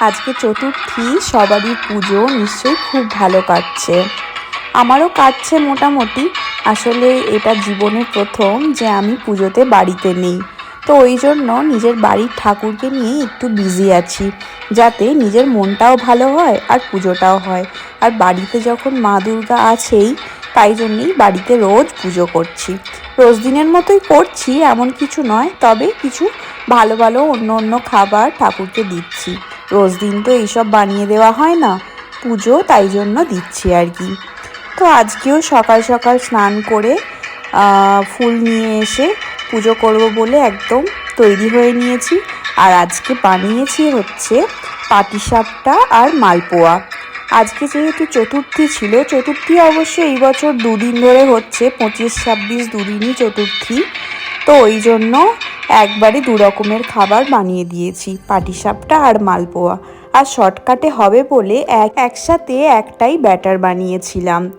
আজকে চতুর্থী, সবারই পুজো নিশ্চয়ই খুব ভালো কাটছে। আমারও কাটছে মোটামুটি। আসলে এটা জীবনের প্রথম যে আমি পুজোতে বাড়িতে নেই। তো ওই জন্য নিজের বাড়ির ঠাকুরকে নিয়ে একটু বিজি আছি, যাতে নিজের মনটাও ভালো হয় আর পুজোটাও হয়। আর বাড়িতে যখন মা দুর্গা আছেই, তাই জন্যেই বাড়িতে রোজ পুজো করছি। রোজ দিনের মতোই করছি, এমন কিছু নয়, তবে কিছু ভালো ভালো অন্য অন্য খাবার ঠাকুরকে দিচ্ছি। রোজ দিন তো এইসব বানিয়ে দেওয়া হয় না। পুজো তাই জন্য দিচ্ছি আর কি। তো আজকেও সকাল সকাল স্নান করে ফুল নিয়ে এসে পুজো করব বলে একদম তৈরি হয়ে নিয়েছি। আর আজকে বানিয়েছি হচ্ছে পাটিসাপটা আর মালপোয়া। আজকে যেহেতু চতুর্থী ছিল, চতুর্থী অবশ্য এই বছর দুদিন ধরে হচ্ছে, পঁচিশ ছাব্বিশ দুদিনই চতুর্থী। তো ওই জন্য একবারে দু রকমের খাবার বানিয়ে দিয়েছি, পাটিসাপটা আর মালপোয়া। আর শর্টকাটে হবে বলে এক একসাথে একটাই ব্যাটার বানিয়েছিলাম।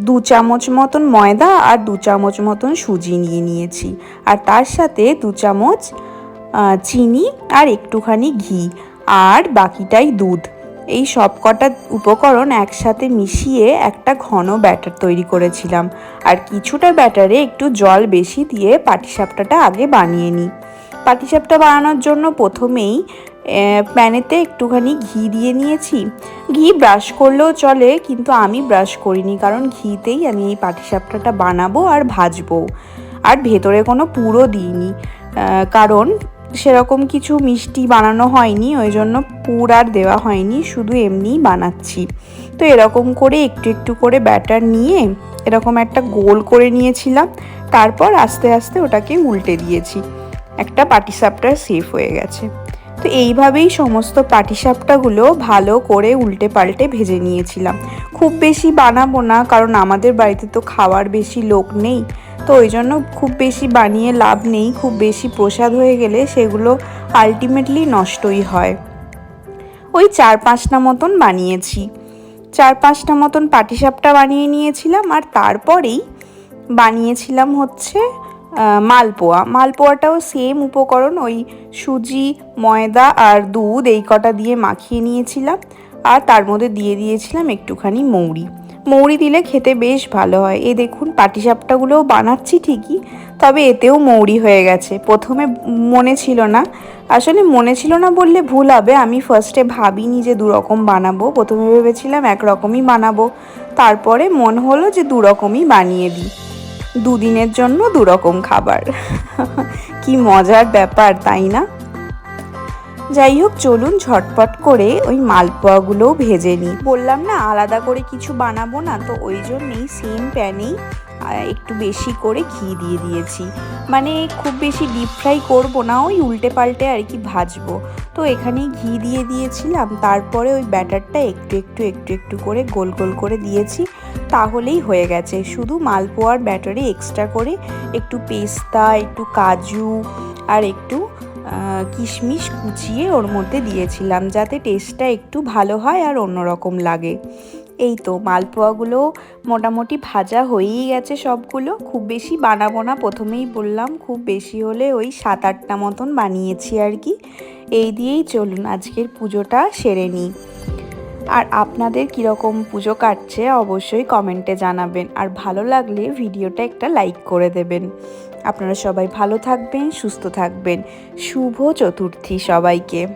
দু চামচ মতন ময়দা আর দু চামচ মতন সুজি নিয়ে নিয়েছি। আর তার সাথে দু চামচ চিনি আর একটুখানি ঘি। আর বাকিটাই দুধ। এই সব কটা উপকরণ একসাথে মিশিয়ে একটা ঘন ব্যাটার তৈরি করেছিলাম। আর কিছুটা ব্যাটারে একটু জল বেশি দিয়ে পাটিসাপটাটা আগে বানিয়ে নিই। পাটিসাপটা বানানোর জন্য প্রথমেই প্যানেতে একটুখানি ঘি দিয়ে নিয়েছি। ঘি ব্রাশ করলেও চলে, কিন্তু আমি ব্রাশ করিনি, কারণ ঘিতেই আমি এই পাটিসাপটাটা বানাবো আর ভাজবো। আর ভেতরে কোনো পুরো দিইনি। কারণ সেরকম কিছু মিষ্টি বানানো হয়নি, ওই জন্য পুর আর দেওয়া হয়নি, শুধু এমনিই বানাচ্ছি। তো এরকম করে একটু একটু করে ব্যাটার নিয়ে এরকম একটা গোল করে নিয়েছিলাম, তারপর আস্তে আস্তে ওটাকে উল্টে দিয়েছি। একটা পাটিসাপটা সেফ হয়ে গেছে। তো এইভাবেই সমস্ত পাটিসাপটাগুলো ভালো করে উল্টে পাল্টে ভেজে নিয়েছিলাম। খুব বেশি বানাবো না, কারণ আমাদের বাড়িতে তো খাওয়ার বেশি লোক নেই। তো ওই জন্য খুব বেশি বানিয়ে লাভ নেই, খুব বেশি প্রসাদ হয়ে গেলে সেগুলো আলটিমেটলি নষ্টই হয়। ওই চার পাঁচটা মতন বানিয়েছি। চার পাঁচটা মতন পাটিসাপটা বানিয়ে নিয়েছিলাম আর তারপরেই বানিয়েছিলাম হচ্ছে মালপোয়া। মালপোয়াটাও সেম উপকরণ, ওই সুজি, ময়দা আর দুধ এই কটা দিয়ে মাখিয়ে নিয়েছিলাম। আর তার মধ্যে দিয়ে দিয়েছিলাম একটুখানি মৌরি। মৌরি দিলে খেতে বেশ ভালো হয়। এ দেখুন, পাটিসাপটাগুলোও বানাচ্ছি ঠিকই, তবে এতেও মৌরি হয়ে গেছে। প্রথমে মনে ছিল না। আসলে মনে ছিল না বললে ভুল হবে। আমি ফার্স্টে ভাবিনি যে দুরকম বানাবো। প্রথমে ভেবেছিলাম এক রকমই বানাবো। তারপরে মন হলো যে দুরকমই বানিয়ে দিই। দুদিনের জন্য দুরকম খাবার। কি মজার ব্যাপার, তাই না? যাই হোক, চলুন ঝটপট করে ওই মালপোয়াগুলোও ভেজে নিই। বললাম না, আলাদা করে কিছু বানাবো না, তো ওই জন্যেই সেম প্যানেই একটু বেশি করে ঘি দিয়ে দিয়েছি। মানে খুব বেশি ডিপ ফ্রাই করব না, ওই উল্টে পাল্টে আর কি ভাজবো। তো এখানেই ঘি দিয়ে দিয়েছিলাম, তারপরে ওই ব্যাটারটা একটু একটু একটু একটু করে গোল গোল করে দিয়েছি, তাহলেই হয়ে গেছে। শুধু মালপোয়ার ব্যাটারে এক্সট্রা করে একটু পেস্তা, একটু কাজু, আর একটু কিশমিশ কুচিয়ে ওর মধ্যে দিয়েছিলাম যাতে টেস্টটা একটু ভালো হয় আর অন্যরকম লাগে। এই তো মালপোয়াগুলো মোটামুটি ভাজা হয়েই গেছে সবগুলো। খুব বেশি বানাবো না, প্রথমেই বললাম, খুব বেশি হলে ওই সাত আটটা মতন বানিয়েছি আর কি। এই দিয়েই চলুন, আজকের পুজোটা সেরে নিই। আর আপনাদের কীরকম পুজো কাটছে অবশ্যই কমেন্টে জানাবেন। আর ভালো লাগলে ভিডিওটা একটা লাইক করে দেবেন। আপনারা সবাই ভালো থাকবেন, সুস্থ থাকবেন। শুভ চতুর্থী সবাইকে।